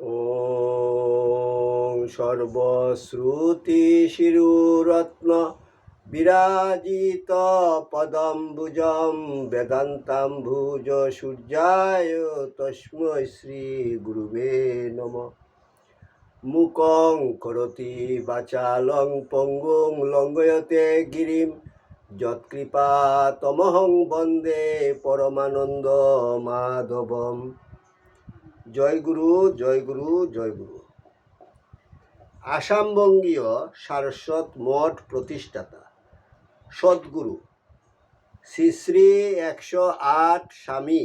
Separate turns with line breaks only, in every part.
ॐ सर्वश्रुतिशिरुरत्न विराजित पदम्बुजं वेदान्ताम्बुज सूर्याय तस्मै श्रीगुरुवे नमः মুকং করতি বাচালং পঙ্গুং লঙ্গয়তে গিরিম যৎকৃপা তমহং বন্দে পরমানন্দ মাধবম জয় গুরু জয় গুরু জয় গুরু। আসামবঙ্গীয় সারস্বত মঠ প্রতিষ্ঠাতা, সদ্গুরু, শ্রী শ্রী একশো আট স্বামী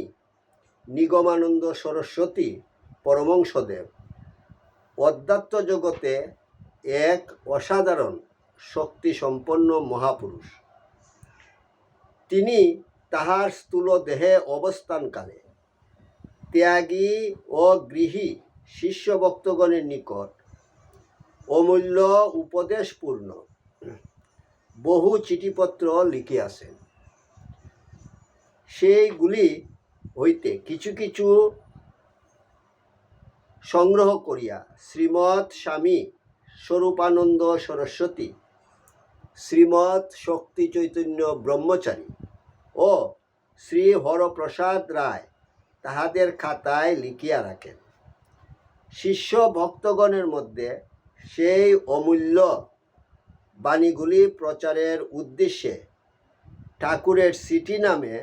নিগমানন্দ সরস্বতী পরমংসদেব। অধ্যাত্ম জগতে এক অসাধারণ শক্তি সম্পন্ন মহাপুরুষ। তিনি তাহার স্থূল দেহে অবস্থানকালে ত্যাগী ও গৃহী শিষ্য ভক্তগণের নিকট অমূল্য উপদেশপূর্ণ। বহু চিঠিপত্র লিখিয়াছেন। সেইগুলি হইতে কিছু কিছু সংগ্রহ করিয়া শ্রীমৎ স্বামী স্বরূপানন্দ সরস্বতী, শ্রীমৎ শক্তি চৈতন্য ব্রহ্মচারী ও শ্রী হরপ্রসাদ রায় তাহাদের খাতায় লিখিয়া রাখেন। শিষ্য ভক্তগণের মধ্যে সেই অমূল্য বাণীগুলি প্রচারের উদ্দেশ্যে ঠাকুরের সিটি নামে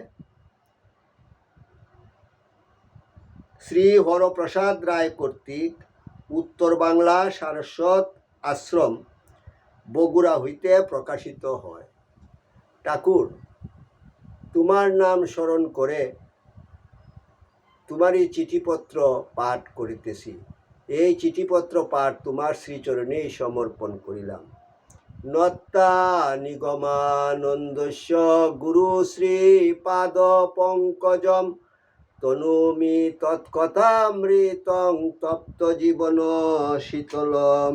শ্রী হরপ্রসাদ রায় কর্তৃক উত্তর বাংলা সারস্বত আশ্রম বগুড়া হইতে প্রকাশিত হয়। ঠাকুর, তোমার নাম স্মরণ করে তোমারই চিঠিপত্র পাঠ করিতেছি। এই চিঠিপত্র পাঠ তোমার শ্রীচরণেই সমর্পণ করিলাম। নত্তা নিগমানন্দস্য গুরু শ্রী পাদ পঙ্কজম, তনুমি তৎকথামৃতং তপ্ত জীবন শীতলম।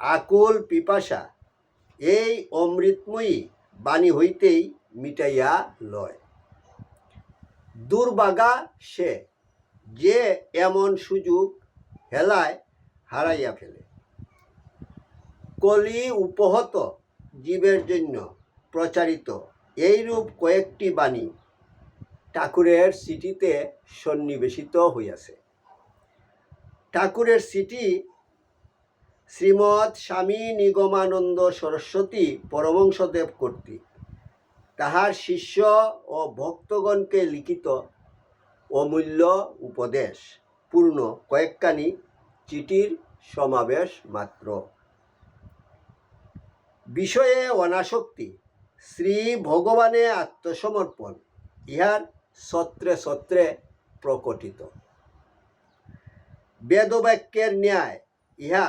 আকুল পিপাসা, এই অমৃতময়ী বাণী হইতেই মিটাইয়া লয়। দুর্বাগা সে যে এমন সুযোগ হেলায় হারাইয়া ফেলে। কলি উপহত জীবের জন্য প্রচারিত এইরূপ কয়েকটি বাণী ঠাকুরের সিটিতে সন্নিবেশিত হইয়াছে। ঠাকুরের সিটি শ্রীমৎ স্বামী নিগমানন্দ সরস্বতী পরমংসদেব কর্তৃক। তাহার শিষ্য ও ভক্তগণকে লিখিত অমূল্য উপদেশ, পূর্ণ কয়েকখানি চিঠির সমাবেশ মাত্র। বিষয়ে অনাসক্তি, শ্রী ভগবানে আত্মসমর্পণ, ইহার সত্রে সত্রে প্রকটিত। বেদবাক্যের ন্যায়, ইহা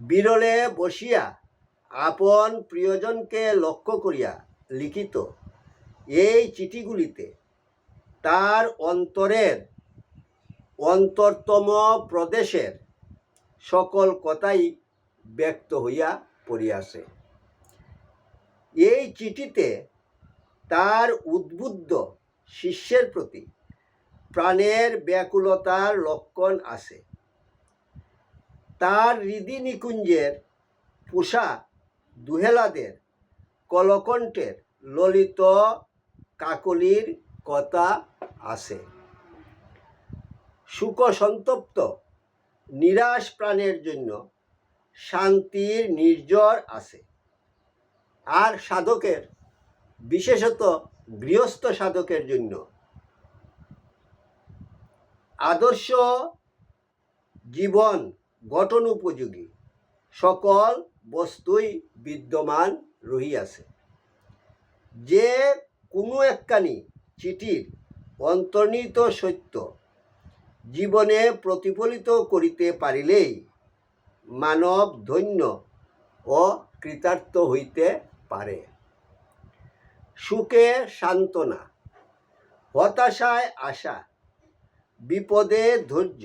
বিরলে বসিয়া আপন প্রিয়জনকে লক্ষ্য করিয়া লিখিত এই চিঠিগুলিতে তার অন্তরের অন্তরতম প্রদেশের সকল কথাই ব্যক্ত হইয়া পড়িয়াছে। এই চিঠিতে তার উদ্বুদ্ধ শিষ্যের প্রতি প্রাণের ব্যাকুলতার লক্ষণ আছে। তার হৃদি নিকুঞ্জের পোষা দুহেলাদের কলকণ্ঠের ললিত কাকলির কথা আছে। সুখসন্তপ্ত নিরাশ প্রাণের জন্য শান্তির নির্জর আছে। আর সাধকের, বিশেষত গৃহস্থ সাধকের জন্য আদর্শ জীবন গঠন উপযোগী। সকল বস্তুই বিদ্যমান রহিয়াছে যে কোনো একখানি চিঠির অন্তর্নিহিত সত্য জীবনে প্রতিফলিত করিতে পারিলেই মানব ধন্য ও কৃতার্থ হইতে পারে। সুখে সান্ত্বনা, হতাশায় আশা, বিপদে ধৈর্য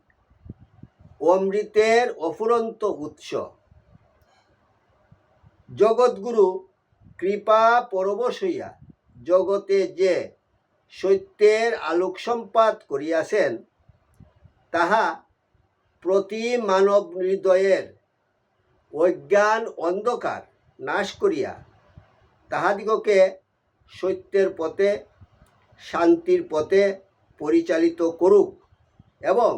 অমৃতের অফুরন্ত উৎস। জগৎগুরু, কৃপা পরবশ হইয়া জগতে যে সত্যের আলোক সম্পাদ করিয়াছেন, তাহা প্রতি মানব হৃদয়ের অজ্ঞান অন্ধকার নাশ করিয়া তাহাদিগকে সত্যের পথে, শান্তির পথে পরিচালিত করুক এবং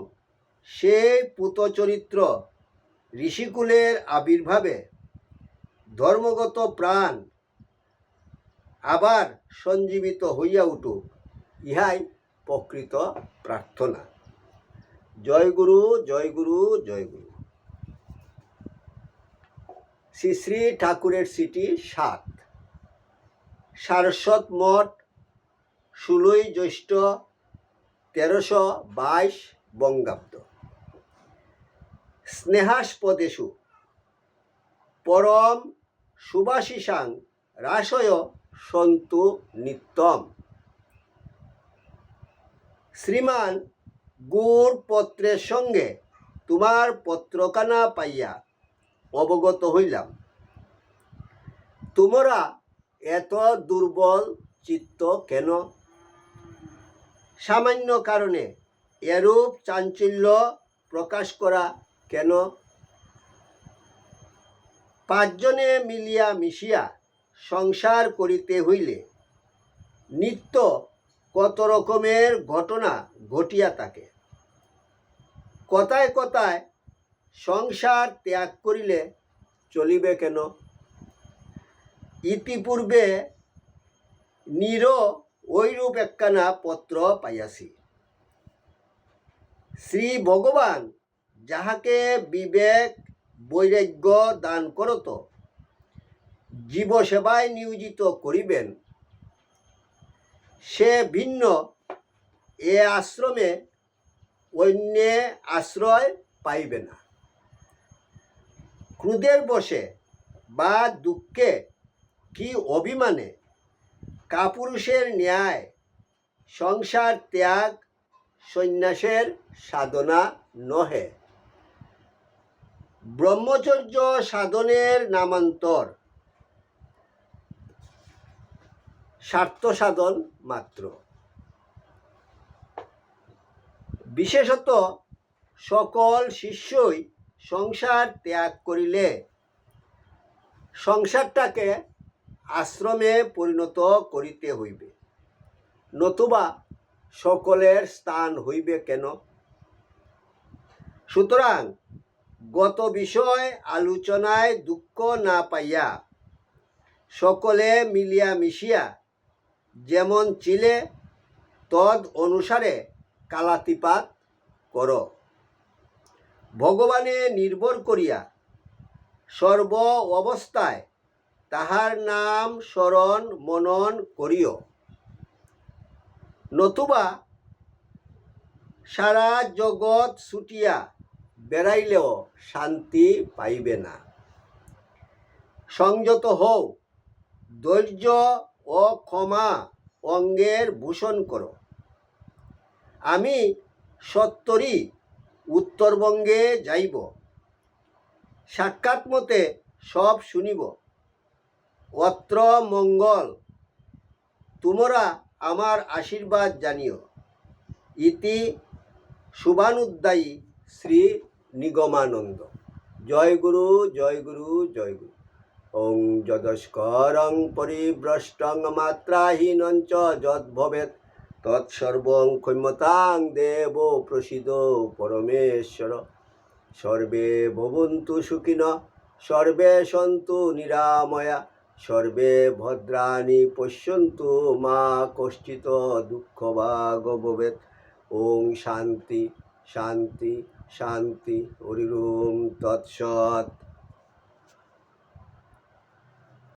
সেই পুতচরিত্র ঋষিকুলের আবির্ভাবে ধর্মগত প্রাণ আবার সঞ্জীবিত হইয়া উঠুক, ইহাই প্রকৃত প্রার্থনা। জয় গুরু জয় গুরু জয় গুরু। শ্রী শ্রী ঠাকুরের সিটি সাত। সারস্বত মঠ ষোলোই জ্যৈষ্ঠ তেরোশো বাইশ বঙ্গাব্দ। স্নেহাস্পদেশু। পরম সুবাসিসাং রাসয় সন্তু নিত্যম। শ্রীমান গুড় পত্রের সঙ্গে তোমার পত্রখানা পাইয়া অবগত হইলাম। তোমরা এত দুর্বল চিত্ত কেন? সামান্য কারণে এরূপ চাঞ্চল্য প্রকাশ করা কেন? পাঁচজনে মিলিয়া মিশিয়া সংসার করিতে হইলে নিত্য কত রকমের ঘটনা ঘটিয়া থাকে। কথায় কথায় সংসার ত্যাগ করিলে চলিবে কেন? ইতিপূর্বে নির ঐরূপ একখানা পত্র পাইয়াছি। শ্রী ভগবান যাহাকে বিবেক, বৈরাগ্য দান করত, জীবসেবায় নিয়োজিত করিবেন। সে ভিন্ন, এ আশ্রমে অন্যে আশ্রয় পাইবে না। ক্রুদের বসে বা দুঃখে কি অভিমানে কাপুরুষের ন্যায়, সংসার ত্যাগ, সন্ন্যাসের সাধনা নহে। ব্রহ্মচর্য সাধনের নামান্তর। স্বার্থ সাধন মাত্র। বিশেষত সকল শিষ্যই সংসার ত্যাগ করিলে সংসারটাকে আশ্রমে পরিণত করিতে হইবে। নতুবা সকলের স্থান হইবে কেন? সুতরাং গত বিষয় আলোচনায় দুঃখ না পাইয়া সকলে মিলিয়া মিশিয়া যেমন চিলে, তদ অনুসারে কালাতিপাত কর। ভগবানে নির্ভর করিয়া সর্ব অবস্থায় তাহার নাম স্মরণ মনন করিও। নতুবা সারা জগৎ ছুটিয়া বেড়াইলেও শান্তি পাইবে না। সংযত হও, ধৈর্য ও ক্ষমা অঙ্গের ভূষণ করো। আমি সত্তরই উত্তরবঙ্গে যাইব। সাক্ষাৎ মতে সব শুনিব। অত্র মঙ্গল, তোমরা আমার আশীর্বাদ জানিও। ইতি শুভানুদ্দায়ী শ্রী নিগমানন্দ। জয় গুরু জয় গুরু জয় গুরু। ওং যদস্করং পরিভ্রষ্টং মাত্রাহীনং চ যদ্ভবেৎ। তৎসর্বং ক্ষম্যতাং দেব প্রসিদ পরমেশ্বর। সর্বে ভবন্তু সুখিন, সর্বে সন্তু নিরাময়া। সর্বে ভদ্রাণি পশ্যন্তু মা কশ্চিত দুঃখ ভাগ ভবেৎ। ওং শান্তি শান্তি। শান্তি হরিরোম তৎসৎ।